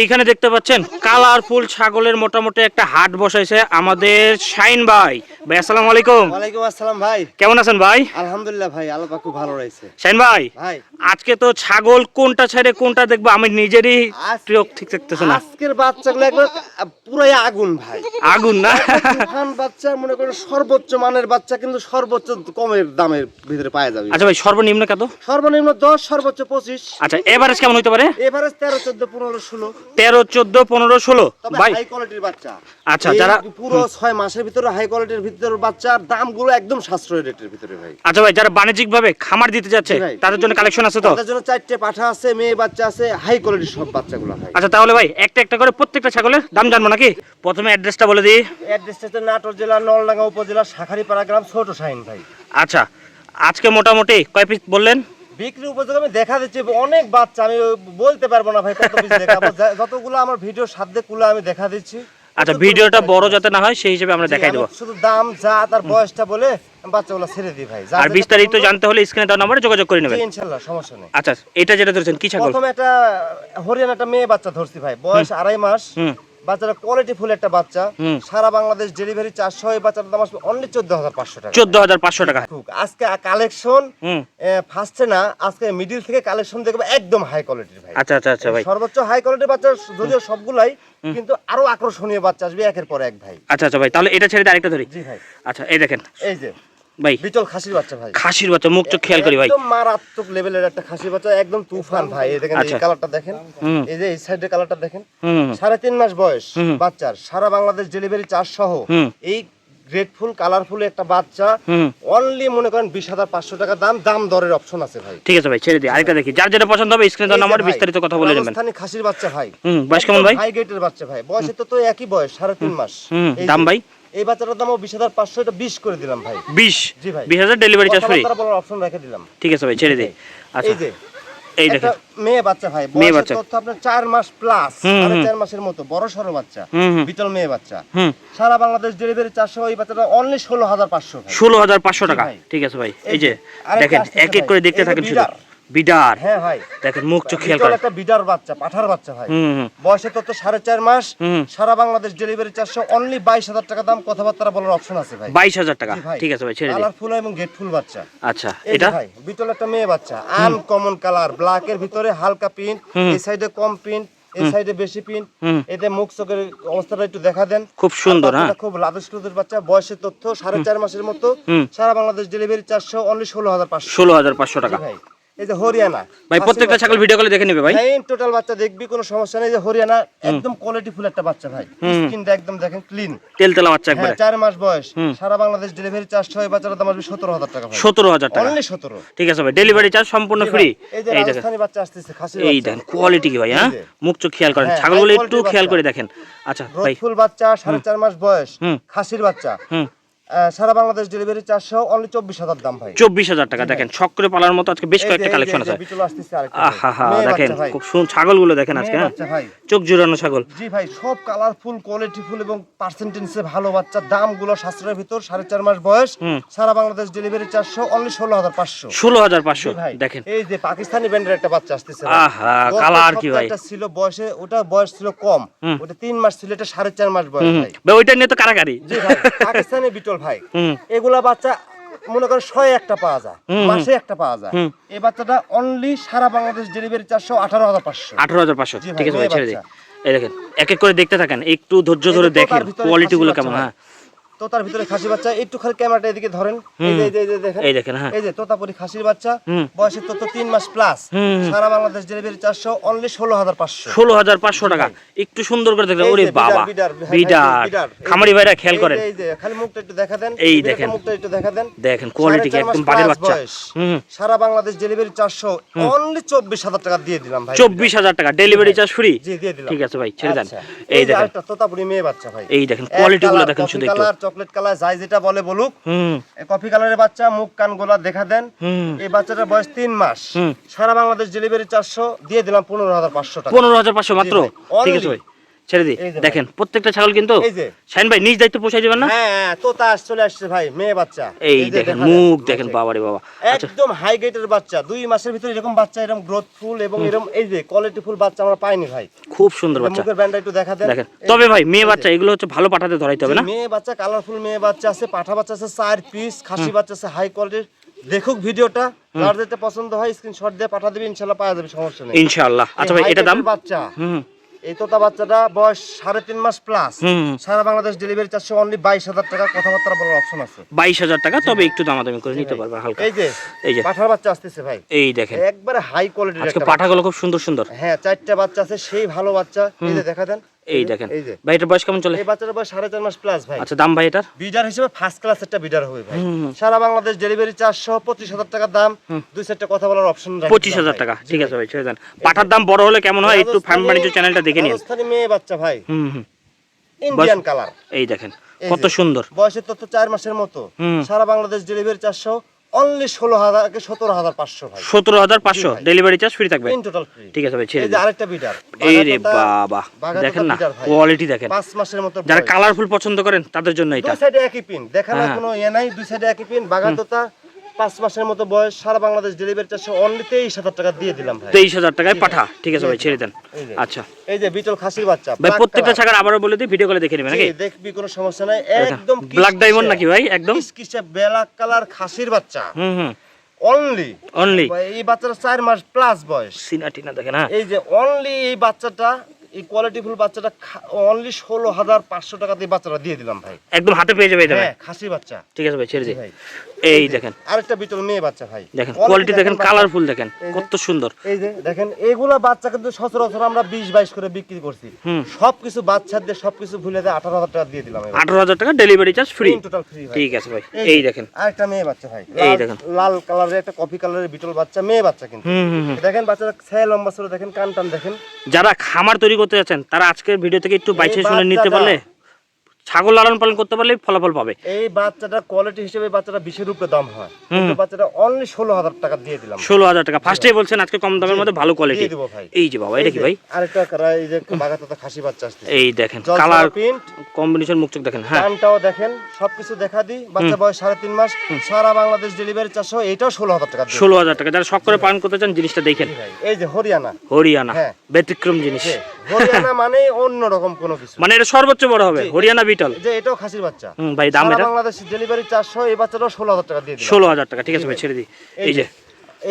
এইখানে দেখতে পাচ্ছেন কালারফুল ছাগলের মোটামুটি একটা হাট বসাইছে আমাদের শাইন ভাই। ভাই আসসালামু আলাইকুম। ওয়ালাইকুম আসসালাম ভাই। কেমন আছেন ভাই? আলহামদুলিল্লাহ ভাই আল্লাহ পাক খুব ভালো রয়েছে। শাইন ভাই ভাই। আজকে তো ছাগল কোনটা ছেড়ে কোনটা দেখব আমি নিজেরই চোখ ঠিক থাকতেছে না। আজকের বাচ্চাগুলো একবার পুরাই আগুন ভাই। আগুন না? তুফান বাচ্চা মনে করো সর্বোচ্চ মানের বাচ্চা কিন্তু সর্বোচ্চ কমের দামের ভিতরে পাওয়া যাবে। আচ্ছা ভাই সর্বনিম্ন কত? সর্বনিম্ন দশ সর্বোচ্চ পঁচিশ। আচ্ছা এভারেজ কেমন হতে পারে? এভারেজ তেরো চোদ্দ পনেরো ষোলো। তেরো চোদ্দ পনেরো ষোলো। ভাই। হাই কোয়ালিটির বাচ্চা। আচ্ছা, যারা- পুরো ছয় মাসের ভিতরে হাই কোয়ালিটির ভিতরে বাচ্চার দামগুলো একদম সাশ্রয় রেটের ভিতরে ভাই। আচ্ছা ভাই যারা বাণিজ্যিক ভাবে খামার দিতে যাচ্ছে তাদের জন্য কালেকশন আছে তো? তাদের জন্য চারটে পাঠা আছে মেয়ে বাচ্চা আছে হাই কোয়ালিটির সব বাচ্চাগুলো ভাই। আচ্ছা তাহলে ভাই একটা একটা করে প্রত্যেকটা ছাগলের দাম জানব নাকি? প্রথমে অ্যাড্রেসটা বলে দিই। অ্যাড্রেসটা হচ্ছে নাটোর জেলার নলডাঙ্গা উপজেলা শাখারিপাড়া গ্রাম ছোট শাহিন ভাই। আচ্ছা আজকে মোটামুটি কয় পিস বললেন? বিক্রি উপযোগ আমি দেখা দিচ্ছি অনেক বাচ্চা আমি বলতে পারব না ভাই কত পিস দেখাবো। যতগুলো আমার ভিডিও সাধ্যে কুলো আমি দেখা দিচ্ছি। আচ্ছা ভিডিওটা বড় যাতে না হয় সেই হিসেবে আমরা দেখাই দেবো। শুধু দাম জাত আর বয়সটা বলে বাচ্চাগুলো ছেড়ে দিই ভাই। আর বিস্তারিত জানতে হলে স্ক্রিনে দেওয়া নাম্বারে যোগাযোগ করে নেবেন। জি, ইনশাল্লাহ সমস্যা নেই। আচ্ছা এটা যেটা ধরেছেন কি ছাগল? প্রথমে একটা হরিয়ানা একটা মেয়ে বাচ্চা ধরছি ভাই। বয়স আড়াই মাস। হুম বাচ্চাটা কোয়ালিটি ফুল একটা বাচ্চা। সারা বাংলাদেশ ডেলিভারি চারশো এই বাচ্চাটার দাম আসবে অনলি চোদ্দ হাজার পাঁচশো টাকা। চোদ্দ হাজার পাঁচশো টাকা। আজকে কালেকশন ফার্স্টে না আজকে মিডিল থেকে কালেকশন দেখবে একদম হাই কোয়ালিটির ভাই। আচ্ছা আচ্ছা আচ্ছা ভাই। সর্বোচ্চ হাই কোয়ালিটির বাচ্চা যদিও সবগুলাই কিন্তু আরও আকর্ষণীয় বাচ্চা আসবে একের পর এক ভাই। আচ্ছা আচ্ছা ভাই তাহলে এটা ছেড়ে আরেকটা ধরি। জি ভাই। আচ্ছা এই দেখেন। এই যে ভাই। বিটল খাসির বাচ্চা ভাই। খাসির বাচ্চা মুখ চোখ খেয়াল করি ভাই। একদম মারাত্মক লেভেলের একটা খাসির বাচ্চা একদম তুফান ভাই। এই দেখেন এই আচ্ছা। কালারটা দেখেন। এই যে এই সাইডের কালারটা দেখেন। সাড়ে তিন মাস বয়স বাচ্চার। সারা বাংলাদেশ ডেলিভারি চার্জ সহ এই গ্রেটফুল কালারফুল একটা বাচ্চা অনলি মনে করেন বিশ হাজার পাঁচশো টাকা দাম দাম দরের অপশন আছে ভাই। ঠিক আছে ভাই ছেড়ে দিই। আরেকটা দেখি। যার যেটা পছন্দ হবে স্ক্রিনে দেওয়া নাম্বারে বিস্তারিত কথা বলে নেবেন রাজস্থানী খাসির বাচ্চা ভাই। বয়স কেমন ভাই? হাই গেটের বাচ্চা ভাই। বয়সে তো তো একই বয়স সাড়ে তিন মাস। দাম ভাই? এই বাচ্চাটার দামও বিশ হাজার পাঁচশো এটা বিশ করে দিলাম ভাই। বিশ? জি ভাই। বিশ হাজার ডেলিভারি চার্জ ফ্রি বলার অপশন রেখে দিলাম। ঠিক আছে ভাই ছেড়ে দিই আচ্ছা। এই যে এই দেখেন। মেয়ে বাচ্চা ভাই মেয়ে বাচ্চা। তথ্য আপনার চার মাস প্লাস হুম। চার মাসের মতো বড় সড়ো বাচ্চা বিটল মেয়ে বাচ্চা। সারা বাংলাদেশ ডেলিভারি চারশো এই বাচ্চাটা অনলি ষোলো হাজার পাঁচশো ভাই। ষোলো হাজার পাঁচশো টাকা। ভাই। ঠিক আছে ভাই এই যে দেখেন এক এক করে দেখতে থাকেন শুধু। বিডার। হ্যাঁ ভাই। দেখেন মুখ চোখ খেয়াল করেন। একটা বিডার বাচ্চা পাঠার বাচ্চা ভাই। বয়সে তত সাড়ে চার মাস। সারা বাংলাদেশ ডেলিভারি চারশো অনলি বাইশ হাজার টাকা দাম। কথাবার্তা বলার অপশন আছে ভাই। বাইশ হাজার টাকা। ঠিক আছে ভাই ছেড়ে দিই কালারফুল এবং গেটফুল বাচ্চা। আচ্ছা এটা? ভাই বিটল একটা মেয়ে বাচ্চা। আনকমন কালার ব্ল্যাকের ভিতরে হালকা প্রিন্ট এই সাইডে কম প্রিন্ট এই সাইডে বেশি প্রিন্ট। এতে মুখ চোখের অবস্থাটা একটু দেখা দেন। খুব সুন্দর হ্যাঁ। খুব লাদুস লুদুস বাচ্চা। বয়সের তথ্য সাড়ে চার মাসের মতো। সারা বাংলাদেশ ডেলিভারি চারশো অনলি ষোলো হাজার পাঁচশো। ষোলো হাজার পাঁচশো টাকা। ভাই। এই যে হরিয়ানা। ভাই প্রত্যেকটা ছাগল ভিডিও কলে দেখে নেবে ভাই। মেইন টোটাল বাচ্চা দেখবি কোনো সমস্যা নেই। যে হরিয়ানা একদম কোয়ালিটি ফুল একটা বাচ্চা ভাই। স্কিনটা একদম দেখেন ক্লিন তেল তেলা বাচ্চা হ্যাঁ একবারে চার মাস বয়স। সারা বাংলাদেশ ডেলিভারি চার্জ ছয় বাচ্চার দাম আসবে সতেরো হাজার টাকা ভাই। সতেরো হাজার টাকা। অনলি সতেরো। ঠিক আছে ভাই ডেলিভারি চার্জ সম্পূর্ণ ফ্রি এই যে এই রাজস্থানী বাচ্চা আসতেছে খাসির এই দেখেন কোয়ালিটি কি ভাই হ্যাঁ? মুখ চোখ খেয়াল করেন। হ্যাঁ, ছাগলগুলো একটু খেয়াল করে দেখেন। আচ্ছা ভাই। রোদফুল বাচ্চা সাড়ে চার মাস বয়স। খাসির বাচ্চা। সারা বাংলাদেশ ডেলিভারি চারশো অনলি চব্বিশ হাজার দাম ভাই। চব্বিশ হাজার টাকা দেখেন করে পালার মতো আজকে বেশ কয়েকটা কালেকশন আছে। আহা দেখেন খুব সুন্দর ছাগলগুলো দেখেন আজকে হ্যাঁ? চোখ জুড়ানো ছাগল। জি ভাই সব কালারফুল কোয়ালিটিফুল এবং পার্সেন্টেন্সে ভালো বাচ্চা। দামগুলো সাশ্রয়ের ভিতর সাড়ে চার মাস বয়স। সারা বাংলাদেশ ডেলিভারি চারশো অনলি ষোলো হাজার পাঁচশো। ষোলো হাজার পাঁচশো দেখেন। এই যে পাকিস্তানি ব্যান্ডের একটা বাচ্চা আসতেছে। আহা, কালার কি ভাই? একটা ছিল বয়সে ওটা বয়স ছিল কম। ওটা তিন মাস ছিল এটা সাড়ে চার মাস বয়স ভাই। ওইটা নিয়ে তো কারাকারি জি ভাই পাকিস্তানি বিটল ভাই এগুলা বাচ্চা মনে করেন শয়ে একটা পাওয়া যায়। মাসে একটা পাওয়া যায়। এই বাচ্চাটা অনলি সারা বাংলাদেশ ডেলিভারি চারশো আঠারো হাজার পাঁচশো। আঠারো হাজার পাঁচশো। ঠিক আছে ভাই ছেড়ে দিই এই দেখেন এক এক করে দেখতে থাকেন একটু ধৈর্য ধরে দেখেন কোয়ালিটি গুলো কেমন হ্যাঁ। তো তার ভিতরে খাসি বাচ্চা একটু খালি ক্যামেরাটা এদিকে ধরেন। এই যে এই যে- দেখেন। এই দেখেন হ্যাঁ। এই যে তোতাপুরি খাসির বাচ্চা হুম। বয়সের তত তিন মাস প্লাস সারা বাংলাদেশ ডেলিভারি চারশো অনলি ষোলো হাজার পাঁচশো। ষোলো হাজার পাঁচশো টাকা। একটু সুন্দর করে ওরে বাবা। বিডার, খামারি ভাইরা খেয়াল করেন। এই যে খালি মুখটা একটু দেখা দেন। এই দেখেন। মুখটা একটু দেখা দেন। দেখেন কোয়ালিটি একদম বাচ্চা। সারা বাংলাদেশ ডেলিভারি চারশো অনলি চব্বিশ হাজার টাকা দিয়ে দিলাম ভাই। চব্বিশ হাজার টাকা। ডেলিভারি চার্জ ফ্রি জি দিয়ে দিলাম। ঠিক আছে ভাই ছেড়ে দেন। আচ্ছা। এই দেখেন। তোতাপুরি মেয়ে বাচ্চা ভাই। এই দেখেন দেখেন শুধু একটু। চকলেট কালার যাই যেটা বলে বলুক। হুম। কফি কালারের বাচ্চা মুখ কান গোলা দেখা দেন। হুম। এই বাচ্চাটার বয়স তিন মাস। সারা বাংলাদেশ ডেলিভারি চারশো দিয়ে দিলাম পনেরো হাজার পাঁচশো টাকা। পনেরো হাজার পাঁচশো মাত্র? ঠিক আছে ভাই। ছেড়ে দিই। দেখেন প্রত্যেকটা ছাগল কিন্তু শাইন ভাই নিজ দায়িত্ব পোষাই দিবেন না? হ্যাঁ হ্যাঁ তোতা চলে আসছে ভাই মেয়ে বাচ্চা। এই দেখেন মুখ। দেখেন বাবারে বাবা। আচ্ছা। একদম হাই গেটের বাচ্চা। দুই মাসের ভিতরে এরকম বাচ্চা এরকম গ্রোথ ফুল এবং এরকম এই যে কোয়ালিটি ফুল বাচ্চা আমরা পাইনি ভাই। খুব সুন্দর বাচ্চা। মুখের ব্যান্ডটা একটু দেখা দেন। দেখেন তবে ভাই মেয়ে বাচ্চা এগুলো হচ্ছে ভালো পাঠাতে ধরাইতে হবে না? মেয়ে বাচ্চা কালারফুল মেয়ে বাচ্চা আছে পাঠা বাচ্চা আছে চার পিস খাসি বাচ্চা আছে হাই কোয়ালিটির দেখুক ভিডিওটা যার যেটা পছন্দ হয় স্ক্রিনশট দিয়ে পাঠা দেবে ইনশাল্লাহ পাওয়া যাবে সমস্যা নেই। ইনশাআল্লাহ আচ্ছা ভাই এটা দাম? বাচ্চা। হুম। এই তোতা বাচ্চাটা বয়স সাড়ে তিন মাস প্লাস সারা বাংলাদেশ ডেলিভারি চারশো অনলি বাইশ হাজার টাকা কথাবার্তা বলার অপশন আছে। বাইশ হাজার টাকা তবে একটু দামাদামি করে নিতে পারবেন হালকা। এই যে এই যে। পাঠার বাচ্চা আসতেছে ভাই। এই দেখেন। একবারে হাই কোয়ালিটির আজকে পাঠাগুলো খুব সুন্দর সুন্দর। হ্যাঁ চারটা বাচ্চা আছে সেই ভালো বাচ্চা। এই যে দেখা দেন এই দেখেন। এই ভাই এটার বয়স কেমন চলে? এই বাচ্চাটার বয়স সাড়ে চার মাস প্লাস ভাই। আচ্ছা দাম ভাই এটার? বিডার হিসেবে ফার্স্ট ক্লাস একটা বিডার হবে ভাই। সারা বাংলাদেশ ডেলিভারি চারশো পঁচিশ হাজার টাকার দাম। দুই চারটা কথা বলার অপশন পঁচিশ হাজার টাকা। ঠিক আছে ভাই। ছেড়ে দেন। পাঠার দাম বড় হলে কেমন হয়? একটু ফার্ম বাণিজ্য চ্যানেলটা দেখে নিন। মেয়ে বাচ্চা ভাই। হুম ইন্ডিয়ান কালার এই দেখেন কত সুন্দর। বয়সের তথ্য চার মাসের মতো। সারা বাংলাদেশ ডেলিভারি চারশো অনলি ষোলো হাজার সতেরো হাজার পাঁচশো সতেরো হাজার পাঁচশো। ডেলিভারি চার্জ ফ্রি থাকবে। টোটাল ফ্রি ঠিক আছে ভাই ছেড়ে আরেকটা বিটার। এই রে বাবা। দেখেন না কোয়ালিটি দেখেন। পাঁচ মাসের মতো যারা কালারফুল পছন্দ করেন তাদের জন্য এটা। দুই সাইডে একই পিন দেখেন হ্যাঁ। কোনো ইয়ে নাই দুই সাইডে একই পিন বাগাতোতা পাঁচ মাসের মতো বয়স সারা বাংলাদেশ ডেলিভারি চারশো অনলি তেইশ হাজার টাকা দিয়ে দিলাম ভাই। তেইশ হাজার টাকায় পাঠা। ঠিক আছে ভাই ছেড়ে দেন। আচ্ছা। এই যে বিটল খাসির বাচ্চা ভাই প্রত্যেকটা। ছাগার আবারও বলে দিই ভিডিও কলে দেখে নেবেন নাকি? দেখবি কোনো সমস্যা নাই। একদম ব্ল্যাক ডায়মন্ড নাকি ভাই একদম? কিসে ব্ল্যাক কালার খাসির বাচ্চা। হুম হুম। অনলি অনলি এই বাচ্চাটা চার মাস প্লাস বয়স। সিনা টিনা দেখেন হ্যাঁ। এই যে অনলি এই বাচ্চাটা এই কোয়ালিটি ফুল বাচ্চাটা অনলি ষোলো হাজার পাঁচশো টাকা দিয়ে বাচ্চাটা দিয়ে দিলাম ভাই। একদম হাতে পেয়ে যাবে এটা ভাই হ্যাঁ খাসি বাচ্চা। ঠিক আছে ভাই ছেড়ে দিই ভাই। এই দেখেন। আরেকটা বিটল মেয়ে বাচ্চা ভাই। দেখেন কোয়ালিটি দেখেন কালারফুল দেখেন কত সুন্দর। এই যে দেখেন বাচ্চা কিন্তু সচরাচর আমরা বিশ বাইশ করে বিক্রি করছি। সবকিছু বাচ্চা দিয়ে সবকিছু ভুলে দিয়ে আঠারো হাজার টাকা দিয়ে দিলাম আঠারো হাজার টাকা delivery charge free total free ঠিক আছে ভাই। এই দেখেন। আরেকটা মেয়ে বাচ্চা ভাই। এই দেখেন। লাল কালারের একটা কফি কালারের বিটল বাচ্চা মেয়ে বাচ্চা কিন্তু। দেখেন বাচ্চাটা ছায়া লম্বা ছিল দেখেন কান টান দেখেন। যারা খামার তৈরি করতে যাচ্ছেন তারা আজকের ভিডিও থেকে একটু বাইছে শুনে নিতে পারলে ছাগল লালন পালন করতে পারলে ফলাফল পাবে। এই বাচ্চাটার কোয়ালিটি হিসেবে বাচ্চাটা বিশের উপরে দাম হয়। কিন্তু বাচ্চাটা অনলি ষোলো হাজার টাকা দিয়ে দিলাম। ষোলো হাজার টাকা। ফার্স্টেই বলছেন আজকে কম দামের মধ্যে ভালো কোয়ালিটি এই যে বাবা এটা কি ভাই? আরেকটা এই যে খাসি বাচ্চা আসছে এই দেখেন কালার প্রিন্ট কম্বিনেশন মুখ চোখ দেখেন হ্যাঁ। কানটাও দেখেন সবকিছু দেখা দিই। বাচ্চা বয়স সাড়ে তিন মাস। সারা বাংলাদেশ ডেলিভারি চারশো এটাও ষোলো হাজার টাকা ষোলো হাজার টাকা। যারা শখ করে পালন করতে চান জিনিসটা দেখেন। এই যে হরিয়ানা। হরিয়ানা হ্যাঁ। ব্যতিক্রম জিনিস। হরিয়ানা মানে অন্যরকম কোনো কিছু। মানে এটা সর্বোচ্চ বড় হবে। হরিয়ানা বিটল যে এটাও খাসির বাচ্চা। হুম ভাই দাম এটা? বাংলাদেশ ডেলিভারি চারশো এই বাচ্চাটাও ষোলো হাজার টাকা দিয়ে দিলাম। ষোলো হাজার টাকা ঠিক আছে ভাই ছেড়ে দিই। এই যে।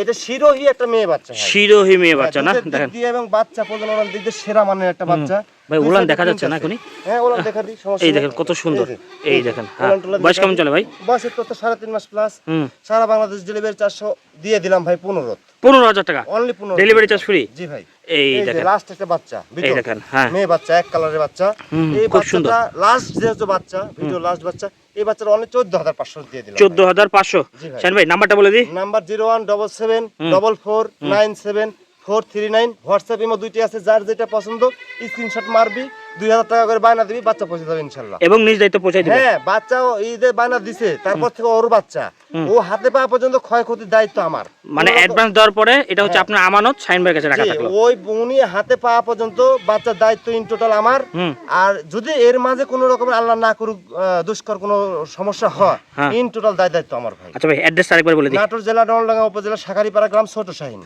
এটা শিরোহি একটা মেয়ে বাচ্চা শিরোহি মেয়ে বাচ্চা না? দেখেন। দিয়ে এবং বাচ্চা প্রজননের দিক দিয়ে সেরা মানের একটা বাচ্চা। ভাই, উলান দেখা যাচ্ছে না এখনই? হ্যাঁ ওলান দেখা দিই সমস্যা এই দেখেন কত সুন্দর। এই দেখেন হ্যাঁ বয়স কেমন চলে ভাই? বয়সের তো সাড়ে তিন মাস প্লাস সারা বাংলাদেশ ডেলিভারি চারশো দিয়ে দিলাম ভাই পনেরো। পনেরো হাজার টাকা? অনলি পনেরো ডেলিভারি চার্জ ফ্রি জি ভাই। এই দেখেন। লাস্ট একটা বাচ্চা এই দেখেন হ্যাঁ। মেয়ে বাচ্চা এক কালারের বাচ্চা। এই। বাচ্চাটা লাস্ট যেহেতু বাচ্চা ভিডিও লাস্ট বাচ্চা এই বাচ্চাটা অনেক চোদ্দ হাজার পাঁচশো দিয়ে দিলাম চোদ্দ হাজার পাঁচশো। ভাই। নাম্বারটা বলে দিই। Number zero one double seven double four nine seven four three nine WhatsApp imo দুইটি আছে যার যেটা পছন্দ স্ক্রিনশট মারবি দুই হাজার টাকা করে বায়না দিবি বাচ্চা পৌঁছে যাবে ইনশাল্লাহ। এবং নিজ দায়িত্ব পৌঁছাই দিবেন হ্যাঁ বাচ্চা ঈদে বায়না দিছে তারপর থেকে ওর বাচ্চা। ও হাতে পাওয়া পর্যন্ত ক্ষয়ক্ষতির দায়িত্ব আমার। মানে অ্যাডভান্স দেওয়ার পরে এটা হচ্ছে হ্যাঁ। আপনার আমানত শাইন ভাইয়ের কাছে রাখা থাকল। ওই উনি হাতে পাওয়া পর্যন্ত বাচ্চার দায়িত্ব ইন টোটাল আমার। আর যদি এর মাঝে কোনো রকমের আল্লাহ না করুক দুষ্কর কোনো সমস্যা হয় হ্যাঁ। ইন টোটাল দায় দায়িত্ব আমার ভাই। আচ্ছা ভাই অ্যাড্রেস আরেকবার বলে দিই। নাটোর জেলা নলডাঙ্গা উপজেলা শাখারিপাড়া গ্রাম ছোট শাহিন।